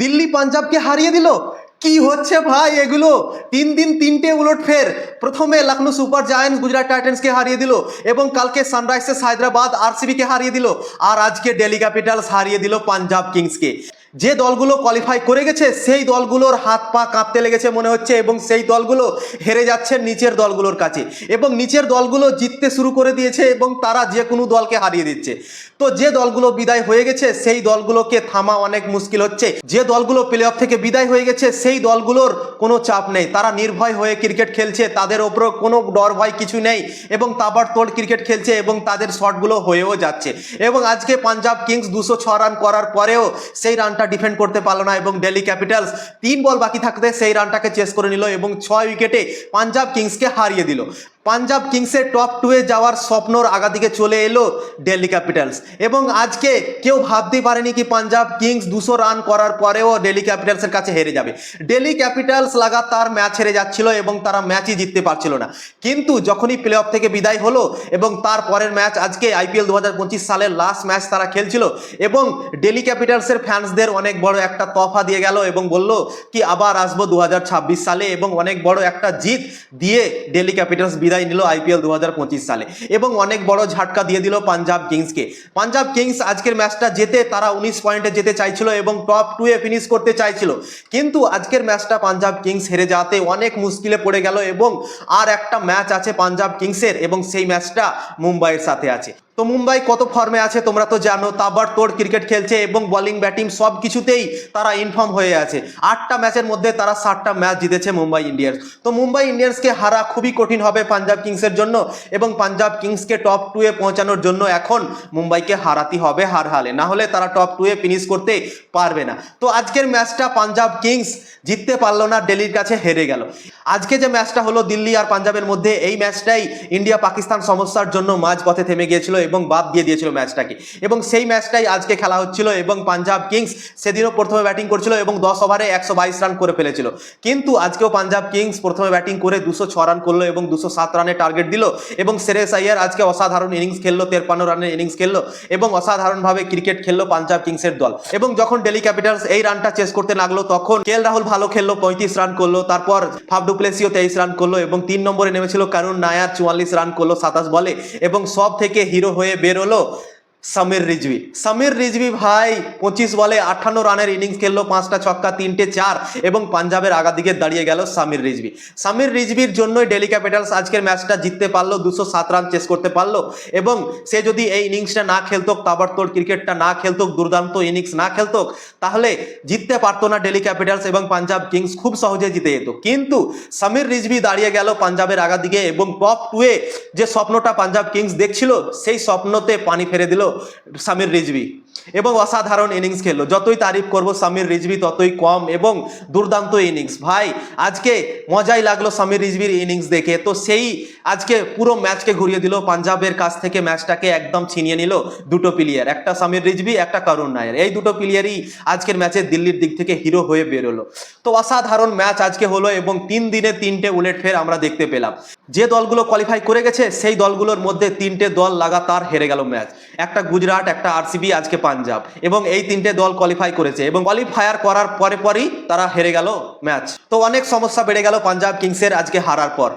দিল্লি পাঞ্জাবকে হারিয়ে দিল। কি হচ্ছে ভাই এগুলো? তিন দিন তিনটে উলট ফের। প্রথমে লখনৌ সুপার জায়ান্টস গুজরাট টাইটেন্সকে হারিয়ে দিল এবং কালকে সানরাইজার্স হায়দ্রাবাদ আরসিবিকে হারিয়ে দিল। আর আজকে ডেলি ক্যাপিটালস হারিয়ে দিল পাঞ্জাব কিংসকে। যে দলগুলো কোয়ালিফাই করে গেছে, সেই দলগুলোর হাত পা কাঁপতে লেগেছে মনে হচ্ছে এবং সেই দলগুলো হেরে যাচ্ছে নিচের দলগুলোর কাছে এবং নিচের দলগুলো জিততে শুরু করে দিয়েছে এবং তারা যে কোনো দলকে হারিয়ে দিচ্ছে। তো যে দলগুলো বিদায় হয়ে গেছে, সেই দলগুলোকে থামা অনেক মুশকিল হচ্ছে। যে দলগুলো প্লে অফ থেকে বিদায় হয়ে গেছে, সেই দলগুলোর কোনো চাপ নেই। তারা নির্ভয় হয়ে ক্রিকেট খেলছে, তাদের ওপরও কোনো ডর ভয় কিছু নেই এবং তাবার ক্রিকেট খেলছে এবং তাদের শটগুলো হয়েও যাচ্ছে। এবং আজকে পাঞ্জাব কিংস দুশো ছ রান করার পরেও সেই রানটা ডিফেন্ড করতে পারল না এবং ডেলি ক্যাপিটালস তিন বল বাকি থাকতে সেই রানটাকে চেস করে নিল এবং ছয় উইকেটে পাঞ্জাব কিংসকে হারিয়ে দিল। পাঞ্জাব কিংসের টপ টুয়ে যাওয়ার স্বপ্নর আগা দিকে চলে এলো দিল্লি ক্যাপিটালস। এবং আজকে কেউ ভাবতেই পারেনি কি পাঞ্জাব কিংস দুশো রান করার পরেও দিল্লি ক্যাপিটালসের কাছে হেরে যাবে। দিল্লি ক্যাপিটালস লাগাতার ম্যাচ হেরে যাচ্ছিল এবং তারা ম্যাচই জিততে পারছিল না। কিন্তু যখনই প্লে অফ থেকে বিদায় হলো এবং তার পরের ম্যাচ আজকে আইপিএল দু হাজার পঁচিশ সালের লাস্ট ম্যাচ তারা খেলছিল এবং দিল্লি ক্যাপিটালসের ফ্যান্সদের অনেক বড় একটা তফা দিয়ে গেল এবং বলল কি আবার আসব দু হাজার ছাব্বিশ সালে এবং অনেক বড় একটা জিত দিয়ে দিল্লি ক্যাপিটালস বিদায় নিল আইপিএল দুহাজার পঁচিশ সালে। এবং অনেক বড় ঝাটকা দিয়ে দিল পাঞ্জাব কিংসকে। পাঞ্জাব কিংস আজকের ম্যাচটা যেতে তারা উনিশ পয়েন্টে যেতে চাইছিল এবং টপ টুয়ে ফিনিশ করতে চাইছিল। কিন্তু আজকের ম্যাচটা পাঞ্জাব কিংস হেরে যাতে অনেক মুশকিলে পড়ে গেল এবং আর একটা ম্যাচ আছে পাঞ্জাব কিংসের এবং সেই ম্যাচটা মুম্বাইয়ের সাথে আছে। তো মুম্বাই কত ফর্মে আছে তোমরা তো জানো, তাবার তোর ক্রিকেট খেলছে এবং বলিং ব্যাটিং সব কিছুতেই তারা ইনফর্ম হয়ে আছে। আটটা ম্যাচের মধ্যে তারা ষাটটা ম্যাচ জিতেছে মুম্বাই ইন্ডিয়ান্স তো মুম্বাই ইন্ডিয়ান্সকে হারা খুবই কঠিন হবে পাঞ্জাব কিংসের জন্য এবং পাঞ্জাব কিংসকে টপ টুয়ে পৌঁছানোর জন্য এখন মুম্বাইকে হারাতে হবে হার হালে। না হলে তারা টপ টুয়ে ফিনিশ করতে পারবে না। তো আজকের ম্যাচটা পাঞ্জাব কিংস জিততে পারল না দিল্লির কাছে হেরে গেল। আজকে যে ম্যাচটা হলো দিল্লি আর পাঞ্জাবের মধ্যে, এই ম্যাচটাই ইন্ডিয়া পাকিস্তান সমস্যার জন্য মাঝ পথে থেমে গিয়েছিল এবং বাদ দিয়ে দিয়েছিল ম্যাচটাকে। এবং সেই ম্যাচটাই আজকে খেলা হচ্ছিল এবং পাঞ্জাব কিংস সেদিনও প্রথমে ব্যাটিং করছিল এবং দশ ওভারে একশো বাইশ রান করে ফেলেছিল। কিন্তু আজকেও পাঞ্জাব কিংস প্রথমে ব্যাটিং করে দুশো ছ রান করল এবং দুশো সাত রানের টার্গেট দিল এবং সেরেস আইয়ার আজকে অসাধারণ ইনিংস খেললো, তেরপান্ন রানের ইনিংস খেললো এবং অসাধারণভাবে ক্রিকেট খেললো পাঞ্জাব কিংসের দল। এবং যখন ডেলি ক্যাপিটালস এই রানটা চেস করতে লাগল, তখন কে রাহুল ভালো খেললো, পঁয়ত্রিশ রান করল, তারপর ফাবডু প্লেসিও তেইশ রান করল এবং তিন নম্বরে নেমেছিল কারুন নায়ার, চুয়াল্লিশ রান করল সাতাশ বলে এবং সব থেকে হিরো হয়ে বেরোলো। সমীর রিজভি সমীর রিজভি ভাই পঁচিশ বলে আঠান্ন রানের ইনিংস খেললো পাঁচটা ছক্কা তিনটে চার এবং পাঞ্জাবের আগা দিকে দাঁড়িয়ে গেল সমীর রিজভি সমীর রিজভির জন্যই ডেলি ক্যাপিটালস আজকের ম্যাচটা জিততে পারল, দুশো সাত রান চেস করতে পারল, এবং সে যদি এই ইনিংসটা না খেলতো তাবড়তোড় ক্রিকেটটা না খেলতো দুর্দান্ত ইনিংস না খেলতো তাহলে জিততে পারতো না ডেলি ক্যাপিটালস এবং পাঞ্জাব কিংস খুব সহজে জিতে যেত। কিন্তু সমীর রিজভি দাঁড়িয়ে গেল পাঞ্জাবের আগা দিকে, এবং টপ টুয়ে যে স্বপ্নটা পাঞ্জাব কিংস দেখছিল, সেই স্বপ্নতে পানি ফেরে দিল সামির রিজভি। এবং অসাধারণ ইনিংস খেললো। যতই তারিফ করব, সামির রিজভি ততই কম এবং দুর্দান্ত ইনিংস। ভাই, আজকে মজাই লাগল সামির রিজভির ইনিংস দেখে। তো সেই আজকে পুরো ম্যাচকে ঘুরিয়ে দিল। পাঞ্জাবের কাছ থেকে ম্যাচটাকে একদম ছিনিয়ে নিল দুটো প্লেয়ার একটা সামির রিজভি, একটা করুণ নায়ার। এই দুটো প্লেয়ারই আজকের ম্যাচে দিল্লির দিক থেকে হিরো হয়ে বেরোলো। তো অসাধারণ ম্যাচ আজকে হলো এবং তিন দিনে তিনটে উলেট ফের আমরা দেখতে পেলাম। যে দলগুলো কোয়ালিফাই করে গেছে, সেই দলগুলোর মধ্যে তিনটে দল লাগাতার হেরে গেল ম্যাচ। একটা গুজরাট, একটা আরসিবি আজকে পাঞ্জাব এবং এই তিনটে দল কোয়ালিফাই করেছে এবং কোয়ালিফায়ার করার পরে পরই তারা হেরে গেল ম্যাচ তো অনেক সমস্যা বেড়ে গেল পাঞ্জাব কিংসের আজকে হারার পর।